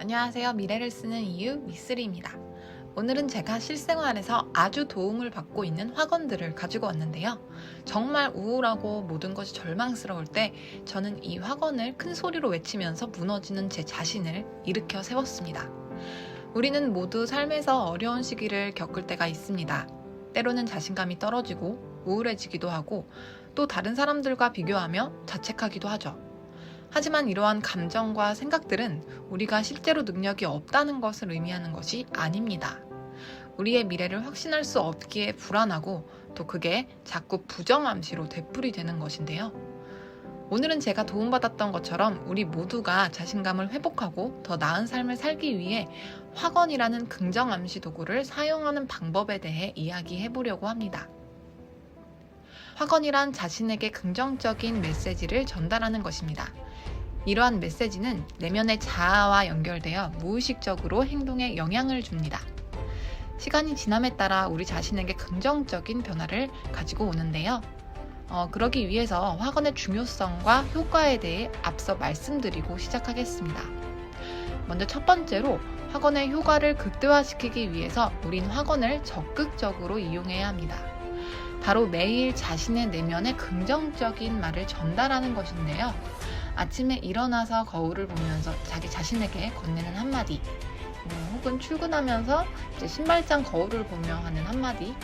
안녕하세요. 미래를 쓰는 이유 미쓰리입니다. 오늘은 제가 실생활에서 아주 도움을 받고 있는 학원들을 가지고 왔는데요. 정말 우울하고 모든 것이 절망스러울 때 저는 이 학원을 큰 소리로 외치면서 무너지는 제 자신을 일으켜 세웠습니다. 우리는 모두 삶에서 어려운 시기를 겪을 때가 있습니다. 때로는 자신감이 떨어지고 우울해지기도 하고 또 다른 사람들과 비교하며 자책하기도 하죠. 하지만 이러한 감정과 생각들은 우리가 실제로 능력이 없다는 것을 의미하는 것이 아닙니다. 우리의 미래를 확신할 수 없기에 불안하고 또 그게 자꾸 부정암시로 되풀이 되는 것인데요. 오늘은 제가 도움받았던 것처럼 우리 모두가 자신감을 회복하고 더 나은 삶을 살기 위해 확언이라는 긍정암시 도구를 사용하는 방법에 대해 이야기해 보려고 합니다. 확언이란 자신에게 긍정적인 메시지를 전달하는 것입니다. 이러한 메시지는 내면의 자아와 연결되어 무의식적으로 행동에 영향을 줍니다. 시간이 지남에 따라 우리 자신에게 긍정적인 변화를 가지고 오는데요. 어, 그러기 위해서 확언의 중요성과 효과에 대해 앞서 말씀드리고 시작하겠습니다. 먼저 첫 번째로 확언의 효과를 극대화시키기 위해서 우린 확언을 적극적으로 이용해야 합니다. 바로 매일 자신의 내면에 긍정적인 말을 전달하는 것인데요. 아침에 일어나서 거울을 보면서 자기 자신에게 건네는 한마디, 뭐 혹은 출근하면서 신발장 거울을 보며 하는 한마디,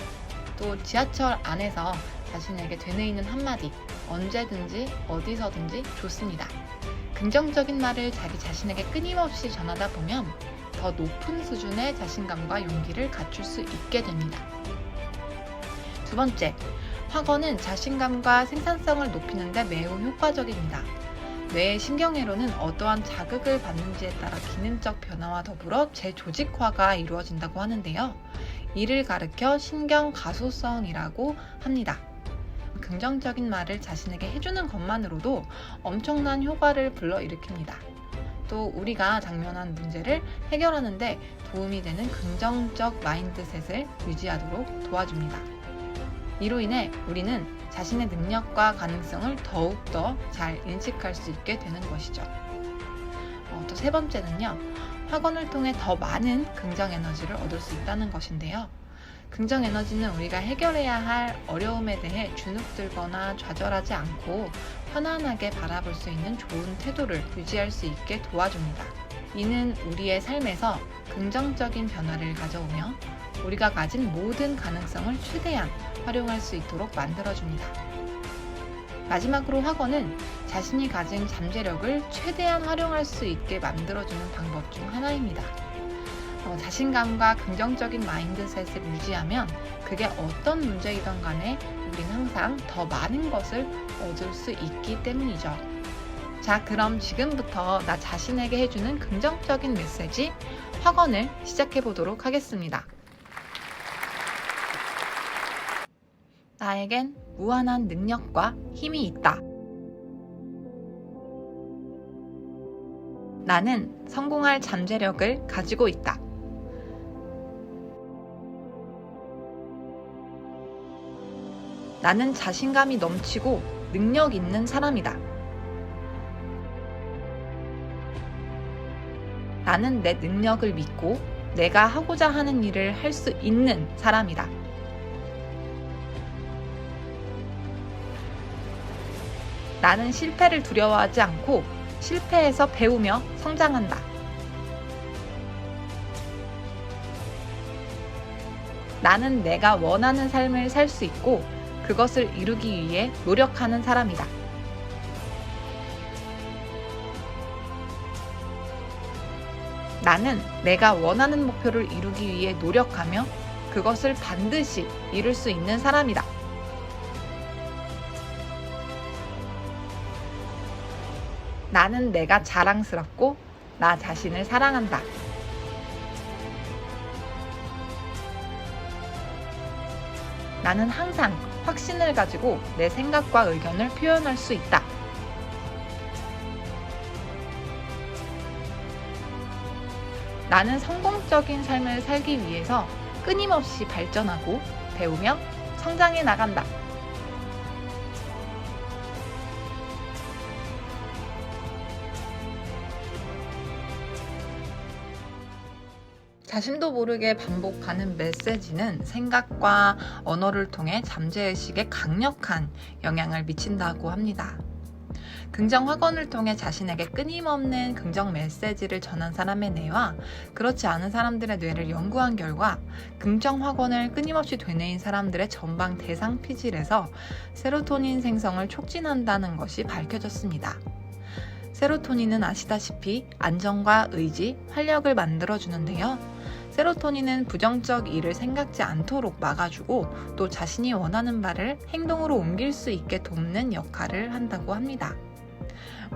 또 지하철 안에서 자신에게 되뇌이는 한마디, 언제든지 어디서든지 좋습니다. 긍정적인 말을 자기 자신에게 끊임없이 전하다 보면 더 높은 수준의 자신감과 용기를 갖출 수 있게 됩니다. 두 번째, 확언은 자신감과 생산성을 높이는데 매우 효과적입니다. 뇌의 신경회로는 어떠한 자극을 받는지에 따라 기능적 변화와 더불어 재조직화가 이루어진다고 하는데요. 이를 가르켜 신경 가소성이라고 합니다. 긍정적인 말을 자신에게 해주는 것만으로도 엄청난 효과를 불러일으킵니다. 또 우리가 당면한 문제를 해결하는데 도움이 되는 긍정적 마인드셋을 유지하도록 도와줍니다. 이로 인해 우리는 자신의 능력과 가능성을 더욱더 잘 인식할 수 있게 되는 것이죠. 어, 또세 번째는요, 학원을 통해 더 많은 긍정 에너지를 얻을 수 있다는 것인데요. 긍정 에너지는 우리가 해결해야 할 어려움에 대해 주눅들거나 좌절하지 않고 편안하게 바라볼 수 있는 좋은 태도를 유지할 수 있게 도와줍니다. 이는 우리의 삶에서 긍정적인 변화를 가져오며 우리가 가진 모든 가능성을 최대한 활용할 수 있도록 만들어줍니다. 마지막으로 학원은 자신이 가진 잠재력을 최대한 활용할 수 있게 만들어주는 방법 중 하나입니다. 어, 자신감과 긍정적인 마인드셋을 유지하면 그게 어떤 문제이던 간에 우린 항상 더 많은 것을 얻을 수 있기 때문이죠. 자, 그럼 지금부터 나 자신에게 해주는 긍정적인 메시지, 확언을 시작해 보도록 하겠습니다. 나에겐 무한한 능력과 힘이 있다. 나는 성공할 잠재력을 가지고 있다. 나는 자신감이 넘치고 능력 있는 사람이다. 나는 내 능력을 믿고 내가 하고자 하는 일을 할 수 있는 사람이다. 나는 실패를 두려워하지 않고 실패에서 배우며 성장한다. 나는 내가 원하는 삶을 살 수 있고 그것을 이루기 위해 노력하는 사람이다. 나는 내가 원하는 목표를 이루기 위해 노력하며 그것을 반드시 이룰 수 있는 사람이다. 나는 내가 자랑스럽고 나 자신을 사랑한다. 나는 항상 확신을 가지고 내 생각과 의견을 표현할 수 있다. 나는 성공적인 삶을 살기 위해서 끊임없이 발전하고 배우며 성장해 나간다. 자신도 모르게 반복하는 메시지는 생각과 언어를 통해 잠재의식에 강력한 영향을 미친다고 합니다. 긍정 확언을 통해 자신에게 끊임없는 긍정 메시지를 전한 사람의 뇌와 그렇지 않은 사람들의 뇌를 연구한 결과 긍정 확언을 끊임없이 되뇌인 사람들의 전방 대상 피질에서 세로토닌 생성을 촉진한다는 것이 밝혀졌습니다. 세로토닌은 아시다시피 안정과 의지, 활력을 만들어주는데요. 세로토닌은 부정적 일을 생각지 않도록 막아주고 또 자신이 원하는 바를 행동으로 옮길 수 있게 돕는 역할을 한다고 합니다.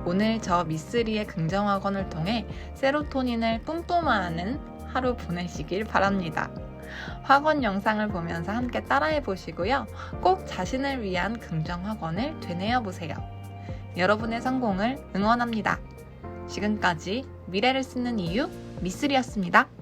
오늘 저 미쓰리의 긍정학원을 통해 세로토닌을 뿜뿜하는 하루 보내시길 바랍니다. 학원 영상을 보면서 함께 따라해 보시고요. 꼭 자신을 위한 긍정학원을 되뇌어 보세요. 여러분의 성공을 응원합니다. 지금까지 미래를 쓰는 이유 미쓰리였습니다.